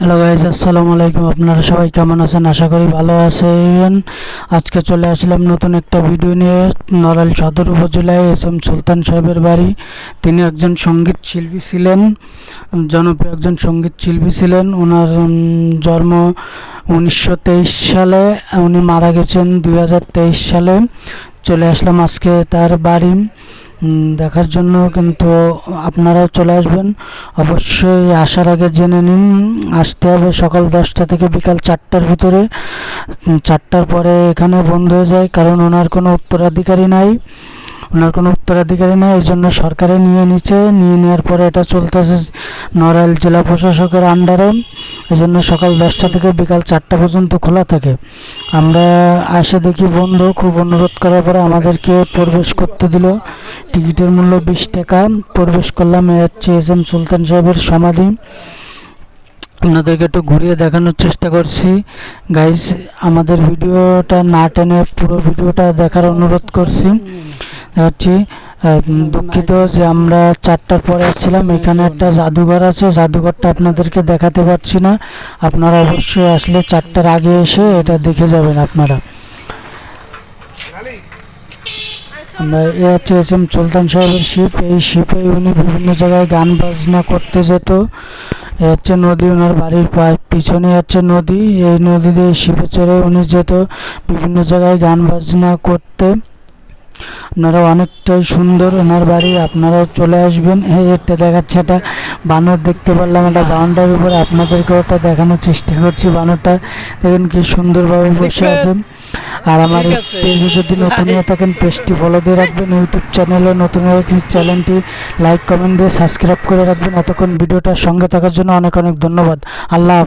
Hello guys আসসালামু আলাইকুম আপনারা সবাই কেমন আছেন? আশা করি ভালো আছেন। আজকে চলে আসলাম নতুন একটা ভিডিও নিয়ে। নড়াইল সদর উপজেলায় এস এম সুলতান সাহেবের বাড়ি। তিনি একজন সংগীত শিল্পী ছিলেন। জনপ্রিয় একজন সংগীত শিল্পী ছিলেন। ওনার জন্ম উনিশশো তেইশ সালে। উনি মারা গেছেন দু হাজার তেইশ সালে। চলে আসলাম আজকে তার বাড়ি। দেখার জন্য কিন্তু আপনারাও চলে আসবেন। অবশ্যই আসার আগে জেনে নিন, আসতে হবে সকাল দশটা থেকে বিকাল চারটার ভিতরে। চারটার পরে এখানে বন্ধ হয়ে যায়, কারণ ওনার কোনো উত্তরাধিকারী নাই। ওনার কোনো উত্তরাধিকারী নাই, এই জন্য সরকারে নিয়ে নিচ্ছে। নিয়ে নেওয়ার পরে এটা চলতেছে নড়াইল জেলা প্রশাসকের আন্ডারে এই জন্য সকাল দশটা থেকে বিকাল চারটা পর্যন্ত খোলা থাকে। আমরা আসে দেখি বন্ধ খুব অনুরোধ করার পরে আমাদেরকে প্রবেশ করতে দিল। টিকিটের মূল্য বিশ টাকা। প্রবেশ করলাম এ হচ্ছে এস এম সুলতান সাহেবের সমাধি। আপনাদেরকে একটু ঘুরিয়ে দেখানোর চেষ্টা করছি। গাইস আমাদের ভিডিওটা না টেনে পুরো ভিডিওটা দেখার অনুরোধ করছি। হচ্ছে দুঃখিত যে আমরা চারটার পরে আসছিলাম এখানে একটা জাদুঘর আছে। জাদুঘরটা আপনাদেরকে দেখাতে পারছি না। আপনারা অবশ্যই আসলে চারটার আগে এসে এটা দেখে যাবেন আপনারা। আমরা এ হচ্ছে এস এম সুলতান সাহেবের শিপ। এই শিপে উনি বিভিন্ন জায়গায় গান বাজনা করতে যেত। এ হচ্ছে নদী, ওনার বাড়ির পিছনে হচ্ছে নদী। এই নদী দিয়ে শিপে চড়ে উনি যেত। বিভিন্ন জায়গায় গান বাজনা করতে আপনারা অনেকটাই সুন্দর ওনার বাড়ি আপনারাও চলে আসবেন। এই একটা দেখাচ্ছে একটা বানর দেখতে পারলাম একটা বাউন্ডারির উপরে। আপনাদেরকে ওটা দেখানোর চেষ্টা করছি বানরটা। দেখুন কি সুন্দরভাবে বসে আছে আর আমার পেজে যদি নতুন হয়ে থাকেন পেজটি ফলো দিয়ে রাখবেন ইউটিউব চ্যানেলে নতুন হয়ে চ্যানেলটি লাইক কমেন্ট দিয়ে সাবস্ক্রাইব করে রাখবেন। এতক্ষণ ভিডিওটার সঙ্গে থাকার জন্য অনেক অনেক ধন্যবাদ। আল্লাহ